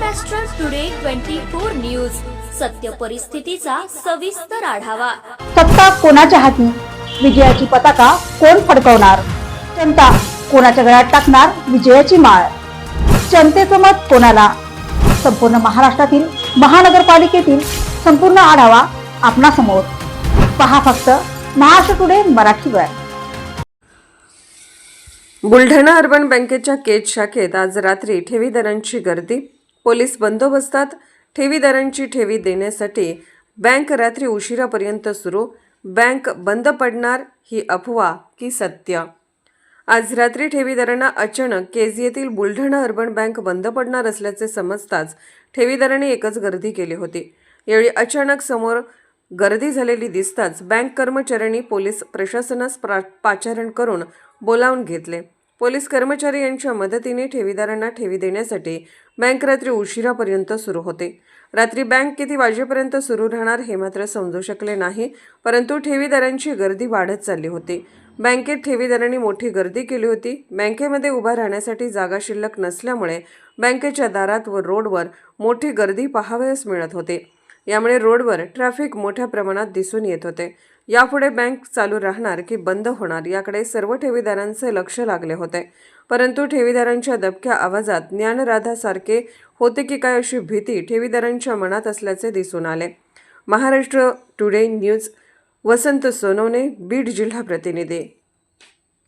Maharashtra today twenty four news सत्य परिस्थितीचा सविस्तर आढावा. सत्ता कोणाच्या हाती? विजयाची पताका कोण फडकवणार? जनता कोणाच्या गळ्यात टाकणार विजयाची माळ? जनतेचं मत कोणाला? संपूर्ण महाराष्ट्रातील महानगरपालिकेतील संपूर्ण आढावा आपणासमोर. पहा फक्त महाराष्ट्र टुडे मराठीवर बुलढाणा अर्बन बँकेच्या केज शाखेत आज रात्री ठेवीदारांची गर्दी. पोलीस बंदोबस्तात ठेवीदारांची ठेवी देण्यासाठी बँक रात्री उशिरापर्यंत सुरू. बँक बंद पडणार ही अफवा की सत्य? आज रात्री ठेवीदारांना अचानक केज येथील बुलढाणा अर्बन बँक बंद पडणार असल्याचे समजताच ठेवीदारांनी एकच गर्दी केली होती. यावेळी अचानक समोर गर्दी झालेली दिसताच बँक कर्मचाऱ्यांनी पोलीस प्रशासनास प्रा पाचारण करून बोलावून घेतले. पोलीस कर्मचारी यांच्या मदतीने ठेवीदारांना ठेवी देण्यासाठी बँक रात्री उशिरापर्यंत सुरू होते. रात्री बँक किती वाजेपर्यंत सुरू राहणार हे मात्र समजू शकले नाही परंतु ठेवीदारांची गर्दी वाढत चालली होती. बँकेत ठेवीदारांनी मोठी गर्दी केली होती. बँकेमध्ये उभा राहण्यासाठी जागा शिल्लक नसल्यामुळे बँकेच्या दारात व रोडवर मोठी गर्दी पाहावयास मिळत होते. यामुळे रोडवर ट्रॅफिक मोठ्या प्रमाणात दिसून येत होते. यापुढे बँक चालू राहणार की बंद होणार याकडे सर्व ठेवीदारांचे लक्ष लागले होते. परंतु ठेवीदारांच्या दबक्या आवाजात ज्ञानराधासारखे होते की काय अशी भीती ठेवीदारांच्या मनात असल्याचे दिसून आले. महाराष्ट्र टुडे न्यूज वसंत सोनवणे बीड जिल्हा प्रतिनिधी.